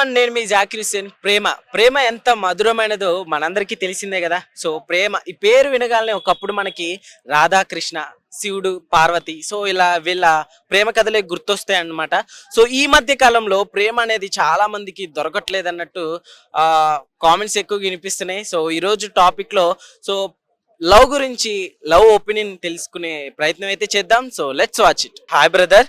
One నేను మీ జాకిర్ హుసేన్ ప్రేమ. ప్రేమ ఎంత మధురమైనదో మనందరికీ తెలిసిందే కదా. సో ప్రేమ. ఈ పేరు వినగానే ఒకప్పుడు మనకి రాధాకృష్ణ శివుడు పార్వతి సో ఇలా వీళ్ళ ప్రేమ కథలే గుర్తొస్తాయి అన్నమాట సో ఈ మధ్య కాలంలో ప్రేమ అనేది చాలా మందికి దొరకట్లేదు అన్నట్టు కామెంట్స్ ఎక్కువ వినిపిస్తున్నాయి. సో ఈ రోజు సో లవ్ గురించి లవ్ ఒపీనియన్ తెలుసుకునే ప్రయత్నం అయితే చేద్దాం. So let's watch it. Hi brother.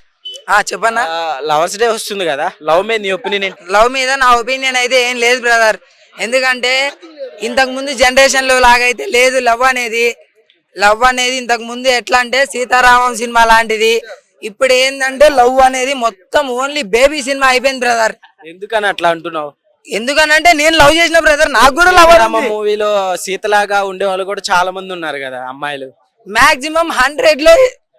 చెప్పన్నా. లవర్స్ డే వస్తుంది కదా. లవ్ మీద నీ ఒపీనియన్ ఏంటి? లవ్ మీద నా ఒపీనియన్ అయితే ఏం లేదు బ్రదర్. ఎందుకంటే ఇంతకు ముందు జనరేషన్లో లాగైతే లేదు లవ్ అనేది. లవ్ అనేది ఇంతకు ముందు ఎట్లా అంటే సీతారామం సినిమా లాంటిది. ఇప్పుడు ఏంటంటే లవ్ అనేది మొత్తం ఓన్లీ బేబీ సినిమా అయిపోయింది బ్రదర్. ఎందుకని అట్లా అంటున్నావు? ఎందుకనంటే నేను లవ్ చేసిన బ్రదర్. నాకు కూడా లవ్ మూవీలో సీతలాగా ఉండే వాళ్ళు కూడా చాలా మంది ఉన్నారు కదా అమ్మాయిలు. మాక్సిమం హండ్రెడ్లో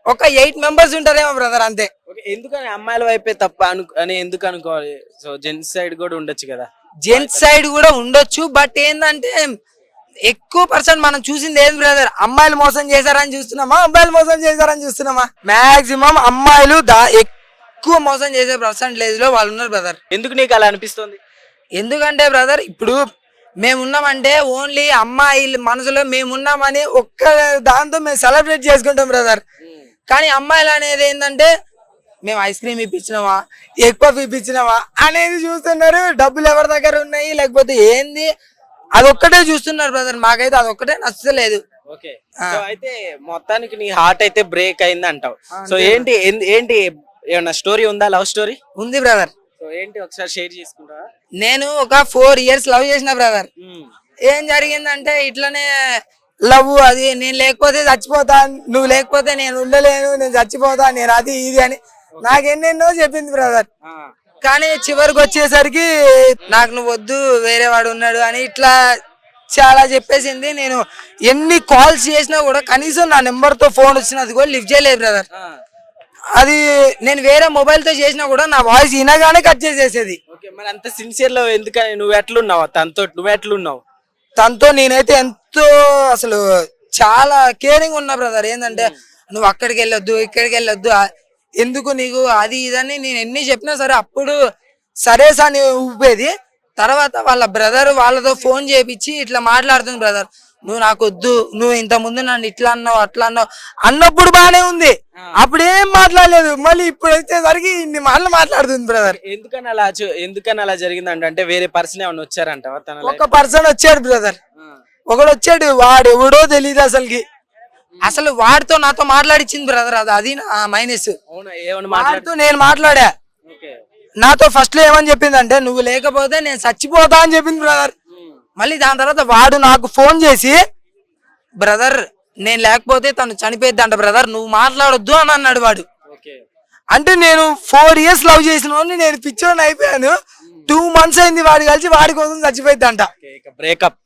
ఒక ఎయిట్ మెంబర్స్ ఉంటారేమో బ్రదర్ అంతే. ఎందుకని అమ్మాయిల వైపే తప్ప అను అని ఎందుకు అనుకోవాలి? సో జెంట్స్ సైడ్ కూడా ఉండొచ్చు కదా. జెంట్స్ సైడ్ కూడా ఉండొచ్చు బట్ ఏంటంటే ఎక్కువ పర్సెంట్ మనం చూసింది ఏం బ్రదర్ అమ్మాయిలు మోసం చేశారని చూస్తున్నామా? అబ్బాయిలు మోసం చేశారని చూస్తున్నామా? మాక్సిమం అమ్మాయిలు దా ఎక్కువ మోసం చేసే పర్సంటేజ్లో వాళ్ళు ఉన్నారు బ్రదర్ ఎందుకు నీకు అలా అనిపిస్తుంది? ఎందుకంటే బ్రదర్ ఇప్పుడు మేమున్నామంటే ఓన్లీ అమ్మాయిల మనసులో మేమున్నామని ఒక్క దాంతో మేము సెలబ్రేట్ చేసుకుంటాం బ్రదర్ కానీ అమ్మాయిలు అనేది ఏంటంటే మేము ఐస్ క్రీమ్ ఇప్పించినామా ఎక్కువ ఇప్పించినామా అనేది చూస్తున్నారు. డబ్బులు ఎవరి దగ్గర ఉన్నాయి? లేకపోతే ఏంది? అదొక్కటే చూస్తున్నారు బ్రదర్. మాకైతే అదొక్కటే నచ్చలేదు. ఓకే. అయితే మొత్తానికి నీ హార్ట్ అయితే బ్రేక్ అయింది అంటావు సో ఏంటి ఏంటి ఏమన్నా స్టోరీ ఉందా లవ్ స్టోరీ? ఉంది బ్రదర్. సో ఏంటి ఒకసారి షేర్ చేసుకుంటావా? నేను ఒక ఫోర్ ఇయర్స్ లవ్ చేసిన బ్రదర్. ఏం జరిగిందంటే ఇట్లనే లవ్ అది నేను లేకపోతే చచ్చిపోతా నువ్వు లేకపోతే నేను ఉండలేను నేను చచ్చిపోతా నేను అది ఇది అని నాకు ఎన్నెన్నో చెప్పింది బ్రదర్ కానీ చివరికి వచ్చేసరికి నాకు నువ్వు వద్దు వేరే వాడు ఉన్నాడు అని ఇట్లా చాలా చెప్పేసింది. నేను ఎన్ని కాల్స్ చేసినా కూడా కనీసం నా నెంబర్తో ఫోన్ వచ్చినది కూడా లిఫ్ట్ చేయలేదు బ్రదర్ అది నేను వేరే మొబైల్తో చేసినా కూడా నా వాయిస్ వినగానే కట్ చేసేసేది. మరి అంత సిన్సియర్లో ఎందుకని నువ్వు ఎట్లున్నావు? తనతో నువ్వు ఎట్లున్నావు? తనతో నేనైతే ఎంతో అసలు చాలా కేరింగ్ ఉన్నా బ్రదర్ ఏంటంటే నువ్వు అక్కడికి వెళ్ళొద్దు ఇక్కడికి వెళ్ళొద్దు ఎందుకు నీకు అది ఇదని నేను ఎన్ని చెప్పినా సరే అప్పుడు సరే సార్ ఊపేది. తర్వాత వాళ్ళ బ్రదర్ వాళ్ళతో ఫోన్ చేపించి ఇట్లా మాట్లాడుతుంది బ్రదర్ నువ్వు నాకు వద్దు నువ్వు ఇంత ముందు నన్ను ఇట్లా అన్నావు అట్లా అన్నావు అన్నప్పుడు బానే ఉంది. అప్పుడు ఏం మాట్లాడలేదు. మళ్ళీ ఇప్పుడు వచ్చేసరికి ఇన్ని మాటలు మాట్లాడుతుంది బ్రదర్ ఎందుకని అలా ఎందుకని అలా జరిగిందంటే అంటే వేరే పర్సన్ ఏమైనా life? ఒక పర్సన్ వచ్చాడు బ్రదర్. ఒకడు వచ్చాడు వాడు ఎవడో తెలియదు అసలుకి. అసలు వాడితో నాతో మాట్లాడిచ్చింది బ్రదర్ అది అది నా మైనస్. వాడితో నేను మాట్లాడా? నాతో ఫస్ట్లో ఏమని చెప్పిందంటే నువ్వు లేకపోతే నేను చచ్చిపోతా అని చెప్పింది బ్రదర్ మళ్ళీ దాని తర్వాత వాడు నాకు ఫోన్ చేసి బ్రదర్ నేను లేకపోతే తను చనిపోయిద్ది అంట బ్రదర్ నువ్వు మాట్లాడొద్దు అని అన్నాడు వాడు. అంటే నేను ఫోర్ ఇయర్స్ లవ్ చేసిన వాడిని నేను పిచ్చోని అయిపోయాను. టూ మంత్స్ అయింది వాడు కలిసి వాడి కోసం చచ్చిపోయిద్ది అంట ఓకే ఇక బ్రేకప్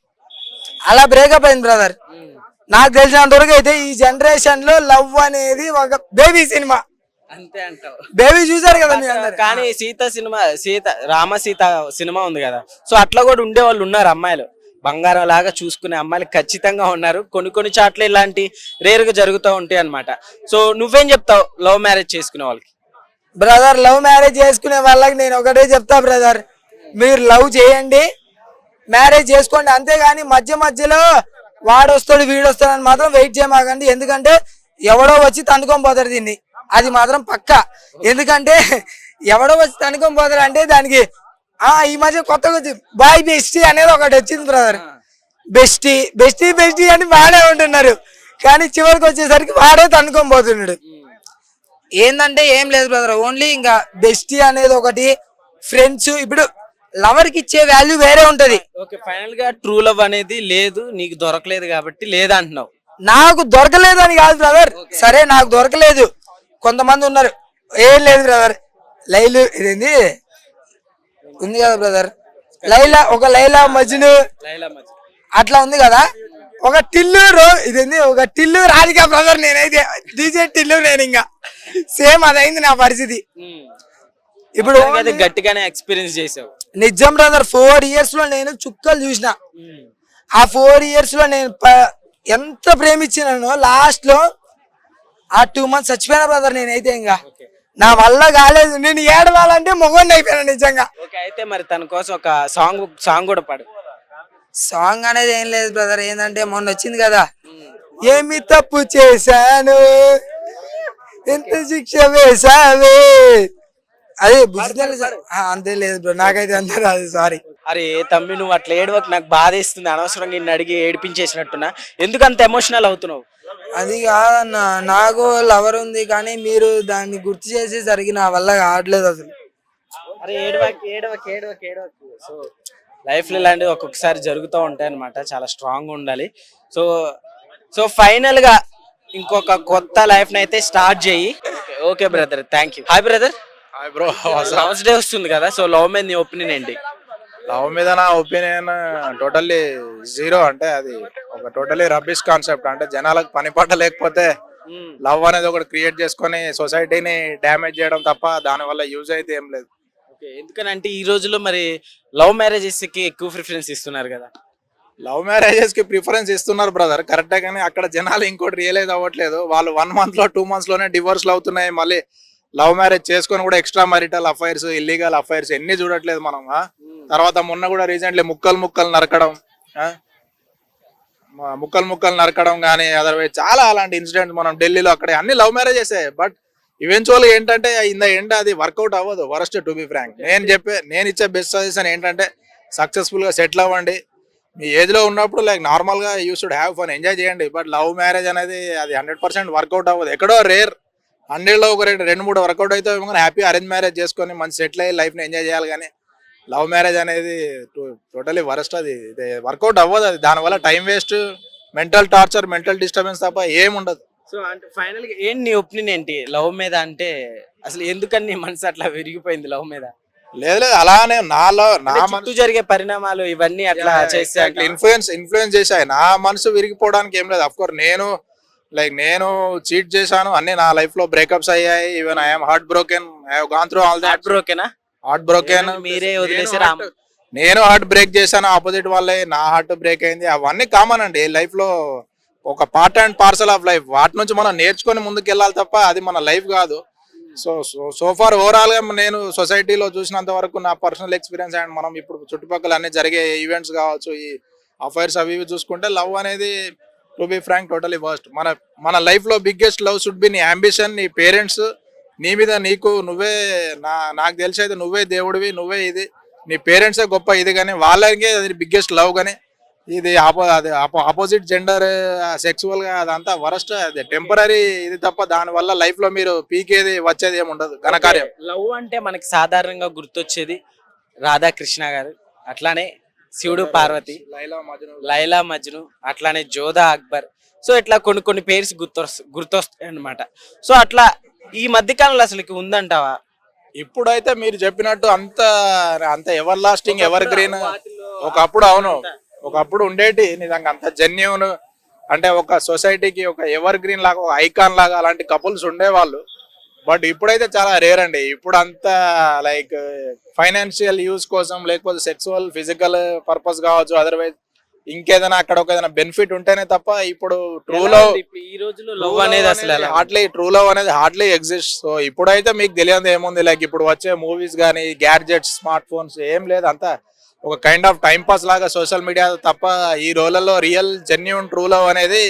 అలా బ్రేకప్ అయింది బ్రదర్ నాకు తెలిసినంత వరకు అయితే ఈ జనరేషన్లో లవ్ అనేది ఒక బేబీ సినిమా అంతే అంటావు. బేబీ చూసారు కదా మీ అందరు. కానీ సీత సినిమా సీత రామ సీత సినిమా ఉంది కదా. సో అట్లా కూడా ఉండే వాళ్ళు ఉన్నారు అమ్మాయిలు. బంగారం లాగా చూసుకునే అమ్మాయిలు ఖచ్చితంగా ఉన్నారు. కొన్ని కొన్ని చాట్ల ఇలాంటి రేర్గా జరుగుతూ ఉంటాయి అన్నమాట. సో నువ్వేం చెప్తావు లవ్ మ్యారేజ్ చేసుకునే వాళ్ళకి? బ్రదర్ లవ్ మ్యారేజ్ చేసుకునే వాళ్ళకి నేను ఒకటే చెప్తా బ్రదర్ మీరు లవ్ చేయండి మ్యారేజ్ చేసుకోండి. అంతేగాని మధ్య మధ్యలో వాడు వస్తాడు వీడు వస్తాడు అని మాత్రం వెయిట్ చేయమాకండి. ఎందుకంటే ఎవడో వచ్చి తనుకొని పోతారు దీన్ని. అది మాత్రం పక్క. ఎందుకంటే ఎవడో వచ్చి తనుకొని పోతారు అంటే దానికి ఆ ఈ మధ్య కొత్తగా బాయ్ బెస్టీ అనేది ఒకటి వచ్చింది బ్రదర్ బెస్టీ బెస్టీ బెస్టీ అని బాగానే ఉంటున్నారు. కానీ చివరికి వచ్చేసరికి వాడే తనుకొని పోతున్నాడు. ఏందంటే ఏం లేదు బ్రదర్ ఓన్లీ ఇంకా బెస్టీ అనేది ఒకటి ఫ్రెండ్స్ ఇప్పుడు లవర్కి ఇచ్చే వాల్యూ వేరే ఉంటది. ఓకే ఫైనల్గా ట్రూ లవ్ అనేది లేదు నీకు దొరకలేదు కాబట్టి లేదంటున్నావు. నాకు దొరకలేదు అని కాదు బ్రదర్ సరే నాకు దొరకలేదు. కొంతమంది ఉన్నారు ఏం లేదు బ్రదర్ లైలు ఇదేంది? ఉంది కదా బ్రదర్ లైలా ఒక లైలా మజ్ను. అట్లా ఉంది కదా? ఒక టిల్లు ఇదేంది? ఒక టిల్లు రాధిక బ్రదర్ నేనైతే డీజే టిల్లు నేను ఇంకా. సేమ్ అదైంది నా పరిస్థితి. ఇప్పుడు గట్టిగానే ఎక్స్పీరియన్స్ చేసావు. నిజం బ్రదర్ ఫోర్ ఇయర్స్లో నేను చుక్కలు చూసిన. ఆ ఫోర్ ఇయర్స్లో నేను ఎంత ప్రేమించినానో లాస్ట్లో ఆ టూ మంత్స్ చచ్చిపోయిన బ్రదర్ నేనైతే ఇంకా నా వల్ల కాలేదు. నేను ఏడవాలంటే మొగోడిని అయిపోయాను నిజంగా. అయితే మరి తన కోసం ఒక సాంగ్ సాంగ్ కూడా పాడు. సాంగ్ అనేది ఏం లేదు బ్రదర్ ఏంటంటే మొన్న వచ్చింది కదా. ఏమి తప్పు చేశాను? ఎంత శిక్ష వేసావే అదే బుజ్జిదల అంతే లేదు బ్రో నాకైతే అంతే రాదు సారీ అరే తమ్మి నువ్వు అట్లా ఏడవకు నాకు బాధ ఇస్తుంది అనవసరంగా నిన్ను అడిగి ఏడిపించేసినట్టున్నా. ఎందుకు అంత ఎమోషనల్ అవుతున్నావు? అది కాదన్న నాకు లవర్ ఉంది కానీ మీరు దాన్ని గుర్తు చేసేసరికి నా వల్ల కావట్లేదు అసలు. అరే ఏడవకి ఏడవకి ఏడవకి ఏడవకు. సో లైఫ్లో ఇలాంటివి ఒక్కొక్కసారి జరుగుతూ ఉంటాయి అనమాట చాలా స్ట్రాంగ్ ఉండాలి. సో సో ఫైనల్గా ఇంకొక కొత్త లైఫ్ని అయితే స్టార్ట్ చేయి okay brother thank you hi brother hi bro love's day వస్తుంది కదా సో లవ్ మీద నీ ఒపీనియన్ ఏంటి? లవ్ మీద నా ఒపీనియన్ టోటల్లీ జీరో అంటే అది ఒక టోటల్లీ రబ్బిష్ కాన్సెప్ట్ అంటే జనాలకు పని పాట లేకపోతే లవ్ అనేది ఒకటి క్రియేట్ చేసుకొని సొసైటీని డ్యామేజ్ చేయడం తప్ప దానివల్ల యూజ్ అయితే ఏం లేదు. ఓకే ఎందుకనంటే ఈ రోజుల్లో మరి లవ్ మ్యారేజెస్కి ఎక్కువ ప్రిఫరెన్స్ ఇస్తున్నారు కదా. లవ్ మ్యారేజెస్కి ప్రిఫరెన్స్ ఇస్తున్నారు బ్రదర్ కరెక్టే కానీ అక్కడ జనాలు ఇంకోటి రియలైజ్ అవ్వట్లేదు. వాళ్ళు వన్ మంత్లో టూ మంత్స్లోనే డివోర్స్లు అవుతున్నాయి మళ్ళీ. లవ్ మ్యారేజ్ చేసుకొని కూడా extra marital affairs illegal affairs ఎన్ని చూడట్లేదు మనం తర్వాత మొన్న కూడా రీసెంట్లీ ముక్కలు ముక్కలు నరకడం ముక్కలు ముక్కలు నరకడం కానీ అదర్వైజ్ చాలా అలాంటి ఇన్సిడెంట్స్ మనం ఢిల్లీలో అక్కడ అన్ని లవ్ మ్యారేజెసే బట్ ఈవెన్చువల్ ఏంటంటే ఇన్ ద అది వర్కౌట్ అవ్వదు వరస్ట్ టు బి ఫ్రాంక్ నేను చెప్పే నేను ఇచ్చే బెస్ట్ సజెషన్ ఏంటంటే సక్సెస్ఫుల్గా సెటిల్ అవ్వండి. మీ ఏజ్లో ఉన్నప్పుడు లైక్ నార్మల్గా you should have fun enjoy చేయండి. బట్ లవ్ మ్యారేజ్ అనేది అది హండ్రెడ్ పర్సెంట్ వర్కౌట్ అవ్వదు. ఎక్కడో రేర్ హండ్రెడ్లో ఒక రెండు రెండు మూడు వర్కౌట్ అయితే హ్యాపీ అరేంజ్ మ్యారేజ్ చేసుకొని మంచి సెటిల్ అయ్యి లైఫ్ని ఎంజాయ్ చేయాలి కానీ లవ్ మ్యారేజ్ అనేది టోటలీ వరస్ట్ అది. వర్కౌట్ అవ్వదు అది. దానివల్ల time waste mental torture mental disturbance తప్ప ఏం ఉండదు. సో అంటే ఫైనల్గా ఏంటి నీ ఒపీనియన్ ఏంటి? లవ్ మీద అంటే అసలు ఎందుకని నీ మనసు అట్లా విరిగిపోయింది లవ్ మీద? లేదు లేదు. అలానే నాలో నా మనసు జరిగే పరిణామాలు ఇవన్నీ అట్లా చేస్తే ఇన్ఫ్లుయెన్స్ ఇన్ఫ్లుయెన్స్ చేశాయి. నా మనసు విరిగిపోవడానికి ఏం లేదు. అఫ్ కోర్స్ నేను లైక్ నేను చీట్ చేశాను అన్ని నా లైఫ్లో బ్రేకప్స్ అయ్యాయి. Even I'm heart broken I gone through all that బ్రోకేనా heart broken మీరే వదిలేసారా? నేను హార్ట్ బ్రేక్ చేశాను ఆపోజిట్ వాళ్ళే నా హార్ట్ బ్రేక్ అయింది. అవన్నీ కామన్ అండి. లైఫ్లో ఒక part and parcel of life వాటి నుంచి మనం నేర్చుకొని ముందుకు వెళ్ళాలి తప్ప అది మన లైఫ్ కాదు. సో సో ఫార్ ఓవరాల్గా నేను సొసైటీలో చూసినంత వరకు నా పర్సనల్ ఎక్స్పీరియన్స్ అండ్ మనం ఇప్పుడు చుట్టుపక్కల అన్ని జరిగే ఈవెంట్స్ కావచ్చు ఈ అఫైర్స్ అవి ఇవి చూసుకుంటే లవ్ అనేది to be frank totally worst మన మన లైఫ్లో బిగ్గెస్ట్ లవ్ షుడ్ బి నీ అంబిషన్ నీ పేరెంట్స్ నీ మీద నీకు నువ్వే నా నాకు తెలిసి అయితే నువ్వే దేవుడివి నువ్వే ఇది. నీ పేరెంట్సే గొప్ప ఇది కానీ వాళ్ళకే అది బిగ్గెస్ట్ లవ్ కానీ ఇది ఆపో అది ఆపోజిట్ జెండర్ సెక్సువల్గా అదంతా వరస్ట్. అది టెంపరీ ఇది తప్ప దాని వల్ల లైఫ్లో మీరు పీకేది వచ్చేది ఏమి ఉండదు. ఘనకార్యం లవ్ అంటే మనకి సాధారణంగా గుర్తొచ్చేది రాధాకృష్ణ గారు. అట్లానే శివుడు పార్వతి లైలా మజ్ను. అట్లానే జోధా అక్బర్. సో ఇట్లా కొన్ని కొన్ని పేర్స్ గుర్తొస్ గుర్తొస్తాయి అనమాట సో అట్లా ఈ మధ్య కాలంలో అసలుకి ఉందంటావా? ఇప్పుడైతే మీరు చెప్పినట్టు అంత అంత ఎవర్ లాస్టింగ్ ఎవర్ గ్రీన్ ఒకప్పుడు అవును. ఒకప్పుడు ఉండేటి నిజంగా అంత జెన్యున్ అంటే ఒక సొసైటీకి ఒక ఎవర్ గ్రీన్ లాగా ఒక ఐకాన్ లాగా అలాంటి కపుల్స్ ఉండేవాళ్ళు. బట్ ఇప్పుడైతే చాలా రేర్ అండి. ఇప్పుడు అంతా లైక్ ఫైనాన్షియల్ యూస్ కోసం లేకపోతే సెక్సువల్ ఫిజికల్ పర్పస్ కావచ్చు అదర్వైజ్ ఇంకేదైనా అక్కడ ఒక ఏదైనా బెనిఫిట్ ఉంటేనే తప్ప ఇప్పుడు ట్రూ లవ్ ఈ రోజుల్లో లవ్ అనేది అసలు? హార్డ్లీ ట్రూ లవ్ అనేది హార్డ్లీ ఎగ్జిస్ట్ సో ఇప్పుడైతే మీకు తెలియదు ఏముంది? లైక్ ఇప్పుడు వచ్చే మూవీస్ కానీ గ్యాడ్జెట్స్ స్మార్ట్ ఫోన్స్ ఏం లేదు. అంతా ఒక కైండ్ ఆఫ్ టైం పాస్ లాగా సోషల్ మీడియా తప్ప ఈ రోజులలో రియల్ జెన్యున్ ట్రూ లవ్ అనేది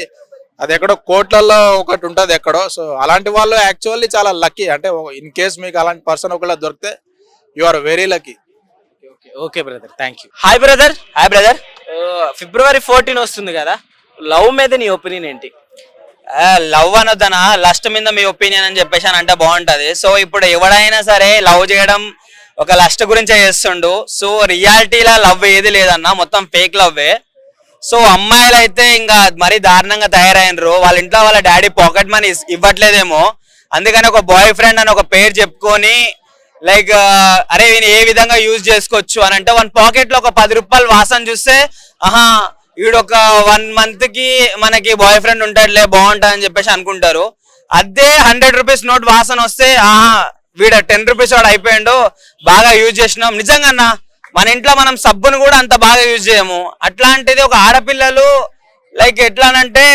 అది ఎక్కడో కోట్లలో ఒకటి ఉంటది ఎక్కడో. సో అలాంటి వాళ్ళు యాక్చువల్లీ చాలా లక్కీ అంటే ఇన్ కేస్ మీకు అలాంటి పర్సన్ ఒకళ్ళ దొరికితే you are very lucky okay okay brother thank you hi brother hi brother February fourteen వస్తుంది కదా. లవ్ మీద నీ ఒపీనియన్ ఏంటి? లవ్ అనొద్దనా? లస్ట్ మీద మీ ఒపీనియన్ అని చెప్పేసి అని అంటే బాగుంటది. సో ఇప్పుడు ఎవడైనా సరే లవ్ చేయడం ఒక లస్ట్ గురించే చేస్తుండు. సో రియాలిటీలో లవ్ ఏది లేదన్నా మొత్తం ఫేక్ లవ్వే సో అమ్మాయిలు అయితే ఇంకా మరీ దారుణంగా తయారైనరు వాళ్ళ ఇంట్లో వాళ్ళ డాడీ పాకెట్ మనీ ఇవ్వట్లేదేమో. అందుకని ఒక బాయ్ ఫ్రెండ్ అని ఒక పేరు చెప్పుకొని లైక్ అరే వీని ఏ విధంగా యూజ్ చేసుకోవచ్చు అని అంటే వన్ పాకెట్లో ఒక పది రూపాయలు వాసన చూస్తే ఆహా వీడు ఒక వన్ మంత్కి మనకి బాయ్ ఫ్రెండ్ ఉంటాడులే బాగుంటా అని చెప్పేసి అనుకుంటారు. అదే హండ్రెడ్ రూపీస్ నోట్ వాసన వస్తే ఆహా వీడు టెన్ రూపీస్ వాడు అయిపోయిండు బాగా యూజ్ చేసినాం. నిజంగా అన్న మన ఇంట్లో మనం సబ్బును కూడా అంత బాగా యూజ్ చేయము. అట్లాంటిది ఒక ఆడపిల్లలు లైక్ ఎట్లానంటే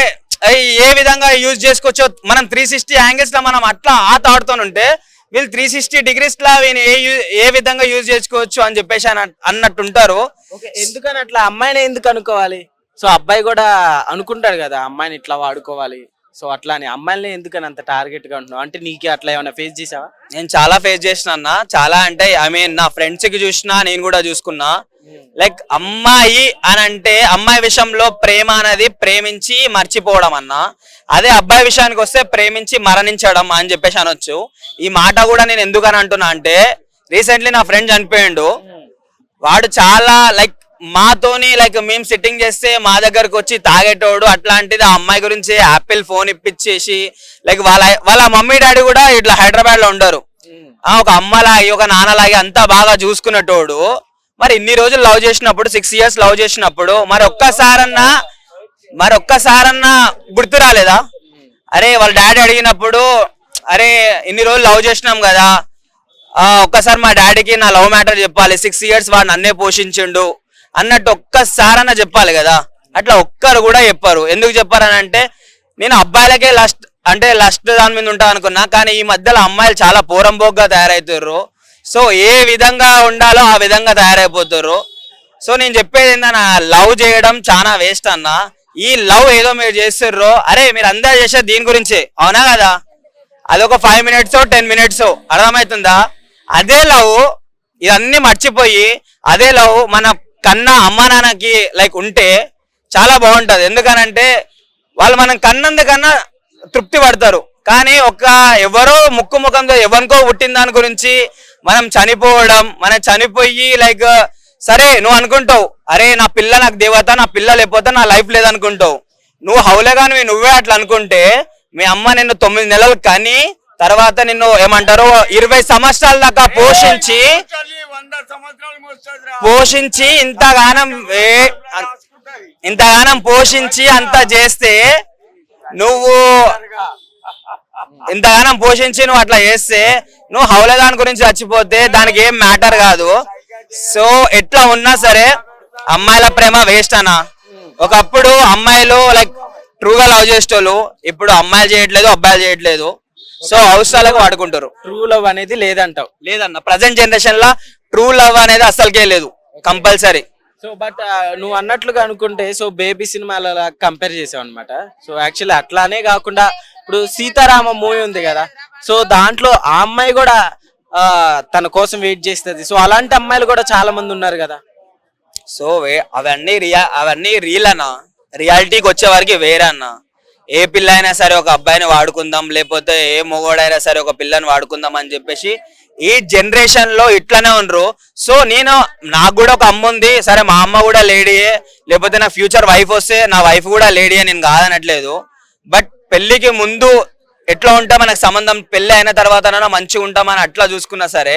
ఏ విధంగా యూజ్ చేసుకోవచ్చో మనం త్రీ సిక్స్టీ యాంగిల్స్లో మనం అట్లా ఆ థాట్తో ఉంటే వీళ్ళు త్రీ సిక్స్టీ డిగ్రీస్ లా వీని ఏ ఏ విధంగా యూజ్ చేసుకోవచ్చు అని చెప్పేసి అన్నట్టుంటారు. ఓకే ఎందుకని అట్లా అమ్మాయిని ఎందుకు అనుకోవాలి? సో అబ్బాయి కూడా అనుకుంటాడు కదా అమ్మాయిని ఇట్లా వాడుకోవాలి. సో అట్లా అని. అమ్మాయిని ఎందుకని అంత టార్గెట్గా ఉంటున్నావు? అంటే నీకు అట్లా ఏమైనా ఫేస్ చేసావా? నేను చాలా ఫేస్ చేసిన అన్న. చాలా అంటే ఐ మీన్ నా ఫ్రెండ్స్కి చూసినా నేను కూడా చూసుకున్నా. లైక్ అమ్మాయి అని అంటే అమ్మాయి విషయంలో ప్రేమ అనేది ప్రేమించి మర్చిపోవడం అన్న. అదే అబ్బాయి విషయానికి వస్తే ప్రేమించి మరణించడం అని చెప్పేసి అనొచ్చు. ఈ మాట కూడా నేను ఎందుకని అంటున్నా అంటే రీసెంట్లీ నా ఫ్రెండ్ చనిపోయిండు. వాడు చాలా లైక్ మాతోని లైక్ మేము సిట్టింగ్ చేస్తే మా దగ్గరకు వచ్చి తాగేటోడు అట్లాంటిది ఆ అమ్మాయి గురించి యాపిల్ ఫోన్ ఇప్పించేసి లైక్ వాళ్ళ వాళ్ళ మమ్మీ డాడీ కూడా ఇట్లా హైదరాబాద్లో ఉండరు ఆ ఒక అమ్మలాగి ఒక నాన్నలాగి అంతా బాగా చూసుకునేటోడు. మరి ఇన్ని రోజులు లవ్ చేసినప్పుడు సిక్స్ ఇయర్స్ లవ్ చేసినప్పుడు మరి ఒక్కసారన్నా మరి ఒక్కసారన్నా గుర్తు రాలేదా? అరే వాళ్ళ డాడీ అడిగినప్పుడు అరే ఇన్ని రోజులు లవ్ చేసినాం కదా ఆ ఒక్కసారి మా డాడీకి నా లవ్ మ్యాటర్ చెప్పాలి. సిక్స్ ఇయర్స్ వాడు నన్నే పోషించిండు. అన్నట్టు ఒక్కసారన్నా చెప్పాలి కదా. అట్లా ఒక్కరు కూడా చెప్పారు. ఎందుకు చెప్పారని అంటే నేను అబ్బాయిలకే లస్ట్ అంటే లస్ట్ దాని మీద ఉంటా అనుకున్నా కానీ ఈ మధ్యలో అమ్మాయిలు చాలా పోరంబోగ్గా తయారవుతుర్రు సో ఏ విధంగా ఉండాలో ఆ విధంగా తయారైపోతుర్రు. సో నేను చెప్పేది ఏంటన్నా లవ్ చేయడం చాలా వేస్ట్ అన్న. ఈ లవ్ ఏదో మీరు చేస్తుర్రో అరే మీరు అందరూ చేసే దీని గురించే అవునా కదా? అదొక ఫైవ్ మినిట్స్ టెన్ మినిట్స్ అర్థమవుతుందా అదే లవ్ ఇవన్నీ మర్చిపోయి అదే లవ్ మన కన్నా అమ్మ నాన్నకి లైక్ ఉంటే చాలా బాగుంటుంది. ఎందుకనంటే వాళ్ళు మనం కన్నందుకన్నా తృప్తి పడతారు. కానీ ఒక ఎవరో ముక్కు ముఖంతో ఎవరికో పుట్టిన దాని గురించి మనం చనిపోవడం మనం చనిపోయి లైక్ సరే నువ్వు అనుకుంటావు అరే నా పిల్ల నాకు దేవత నా పిల్ల లేకపోతే నా లైఫ్ లేదనుకుంటావు. నువ్వు హౌలేగానివి నువ్వే అట్లా అనుకుంటే మీ అమ్మ నిన్ను తొమ్మిది నెలలు కానీ తర్వాత నిన్ను ఏమంటారు? ఇరవై సంవత్సరాల దాకా పోషించి పోషించి ఇంతగానం ఇంతగానం పోషించి అంత చేస్తే నువ్వు ఇంతగానం పోషించి నువ్వు అట్లా చేస్తే నువ్వు హౌలదాన్ గురించి చచ్చిపోతే దానికి ఏం మ్యాటర్ కాదు. సో ఎట్లా ఉన్నా సరే అమ్మాయిల ప్రేమ వేస్ట్ అన్న. ఒకప్పుడు అమ్మాయిలు లైక్ ట్రూగా లవ్ చేసేటోళ్ళు ఇప్పుడు అమ్మాయిలు చేయట్లేదు అబ్బాయిలు చేయట్లేదు. సో అవసరాలకు వాడుకుంటారు. ట్రూ లవ్ అనేది లేదంటావు. లేదన్న ప్రజెంట్ జనరేషన్లో ట్రూ లవ్ అనేది అస్సలకే లేదు. కంపల్సరీ సో బట్ నువ్వు అన్నట్లుగా అనుకుంటే సో బేబీ సినిమాల కంపేర్ చేసావు అనమాట సో యాక్చువల్లీ అట్లానే కాకుండా ఇప్పుడు సీతారామ మూవీ ఉంది కదా. సో దాంట్లో ఆ అమ్మాయి కూడా తన కోసం వెయిట్ చేస్తుంది. సో అలాంటి అమ్మాయిలు కూడా చాలా మంది ఉన్నారు కదా. సో అవన్నీ రియా అవన్నీ రియల్ అన్న. రియాలిటీకి వచ్చే వరకు వేరే అన్న. ఏ పిల్ల అయినా సరే ఒక అబ్బాయిని వాడుకుందాం లేకపోతే ఏ మొగోడైనా సరే ఒక పిల్లని వాడుకుందాం అని చెప్పేసి ఈ జనరేషన్లో ఇట్లనే ఉండరు. సో నేను నాకు కూడా ఒక అమ్మ ఉంది. సరే మా అమ్మ కూడా లేడీయే లేకపోతే నా ఫ్యూచర్ వైఫ్ వస్తే నా వైఫ్ కూడా లేడీయే నేను కాదనట్లేదు. బట్ పెళ్ళికి ముందు ఎట్లా ఉంటా మనకు సంబంధం పెళ్ళి అయిన తర్వాత మంచిగా ఉంటామని అట్లా చూసుకున్నా సరే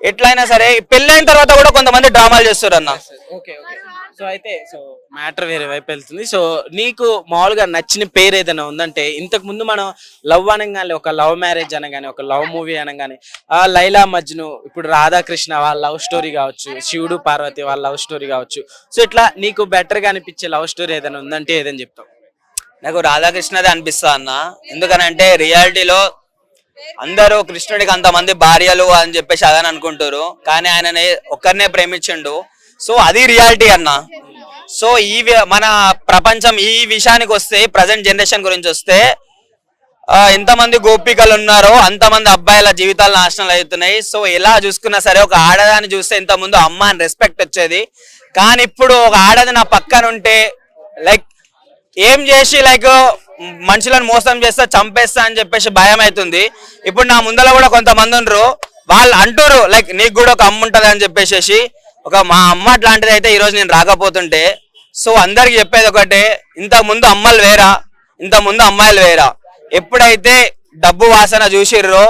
ఎట్లయినా సరే పెళ్ళి అయిన తర్వాత కూడా కొంతమంది డ్రామాలు చేస్తారు అన్న ఓకే ఓకే. సో అయితే సో మ్యాటర్ వేరే వైపు వెళ్తుంది. సో నీకు మామూలుగా నచ్చిన పేరు ఏదైనా ఉందంటే ఇంతకు ముందు మనం లవ్ అనగానే ఒక లవ్ మ్యారేజ్ అనగానే ఒక లవ్ మూవీ అనగానే ఆ లైలా మజ్ను ఇప్పుడు రాధాకృష్ణ వాళ్ళ లవ్ స్టోరీ కావచ్చు శివుడు పార్వతి వాళ్ళ లవ్ స్టోరీ కావచ్చు. సో ఇట్లా నీకు బెటర్గా అనిపించే లవ్ స్టోరీ ఏదైనా ఉందంటే ఏదని చెప్తావు. నాకు రాధాకృష్ణదే అనిపిస్తా అన్న. ఎందుకనంటే రియాలిటీలో అందరూ కృష్ణుడికి అంతమంది భార్యలు అని చెప్పేసి అదని అనుకుంటారు. కానీ ఆయన ఒక్కరినే ప్రేమించిండు. సో అది రియాలిటీ అన్న. సో ఈ వి- మన ప్రపంచం ఈ విషయానికి వస్తే ప్రజెంట్ జనరేషన్ గురించి వస్తే ఎంతమంది గోపికలు ఉన్నారో అంతమంది అబ్బాయిల జీవితాలు నాశనం అవుతున్నాయి. సో ఎలా చూసుకున్నా సరే ఒక ఆడదాన్ని చూస్తే ఇంత ముందు అమ్మ అని రెస్పెక్ట్ వచ్చేది. కానీ ఇప్పుడు ఒక ఆడది నా పక్కన ఉంటే లైక్ ఏం చేసి లైక్ మనుషులను మోసం చేస్తా చంపేస్తా అని చెప్పేసి భయం అవుతుంది ఇప్పుడు నా ముందర కూడా కొంతమంది ఉండరు. వాళ్ళు అంటారు లైక్ నీకు కూడా ఒక అమ్మ ఉంటది అని చెప్పేసి ఒక మా అమ్మ అట్లాంటిది అయితే ఈ రోజు నేను రాకపోతుంటే. సో అందరికి చెప్పేది ఒకటే ఇంత ముందు అమ్మలు వేరా? ఇంత ముందు అమ్మాయిలు వేరా? ఎప్పుడైతే డబ్బు వాసన చూసిర్రో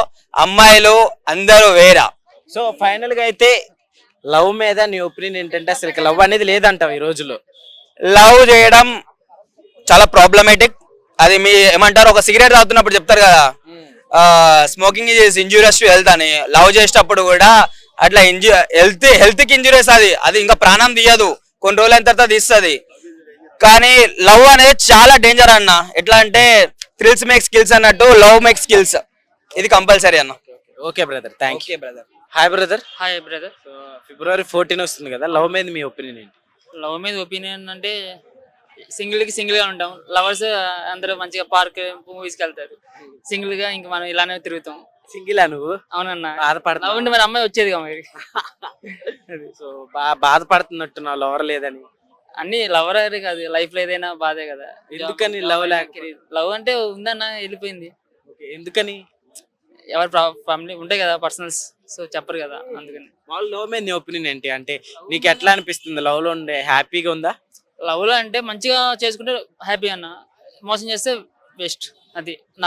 అమ్మాయిలు అందరూ వేరా? సో ఫైనల్గా అయితే లవ్ మీద నీ ఒపీనియన్ ఏంటంటే అసలు లవ్ అనేది లేదంటావు ఈ రోజులో లవ్ చేయడం చాలా ప్రాబ్లమేటిక్ అది మీ ఏమంటారు ఒక సిగరెట్ తాగుతున్నప్పుడు చెప్తారు కదా. Smoking is injurious to health అని లవ్ చేసేటప్పుడు కూడా అట్లా ఇంజూ హెల్త్ హెల్త్కి ఇంజూరియస్ అది అది ఇంకా ప్రాణం తీయదు. కొన్ని రోజులైన తర్వాత తీస్తుంది. కానీ లవ్ అనేది చాలా డేంజర్ అన్న. ఎట్లా అంటే థ్రిల్స్ మేక్ స్కిల్స్ అన్నట్టు లవ్ మేక్ స్కిల్స్ ఇది కంపల్సరీ అన్న. Okay brother thank you okay brother hi brother hi brother February fourteen వస్తుంది కదా. లవ్ మీద మీ ఒపీనియన్ ఏంటి? లవ్ మీద ఒపీనియన్ అంటే సింగిల్కి సింగిల్గా ఉంటాం లవర్స్ అందరూ మంచిగా పార్క్ మూవీస్కి వెళ్తారు. సింగిల్గా ఇంక మనం ఇలానే తిరుగుతాం. సింగిలా నువ్వు? అవునన్నా. లవ్ బాధపడుతున్నావు? ఉంటే మరి అమ్మాయి వచ్చేది మరి. సో బా- బాధపడుతున్నట్టున్నావు లవర్ లేదని. అన్ని లవర్ కాదు లైఫ్లో ఏదైనా బాధే కదా. ఎందుకని లేకపోతే? లవ్ అంటే ఉందన్న వెళ్ళిపోయింది. ఎందుకని? ఎవరి ఫ్యామిలీ ఉంటాయి కదా పర్సనల్స్ సో చెప్పరు కదా అందుకని. వాళ్ళు లవ్ మీద నీ ఒపీనియన్ ఏంటి? అంటే నీకు ఎట్లా అనిపిస్తుంది? లవ్లో ఉండే హ్యాపీగా ఉందా? లవ్లో అంటే మంచిగా చేసుకుంటే హ్యాపీ అన్న. మోసం చేస్తే బెస్ట్. అది నా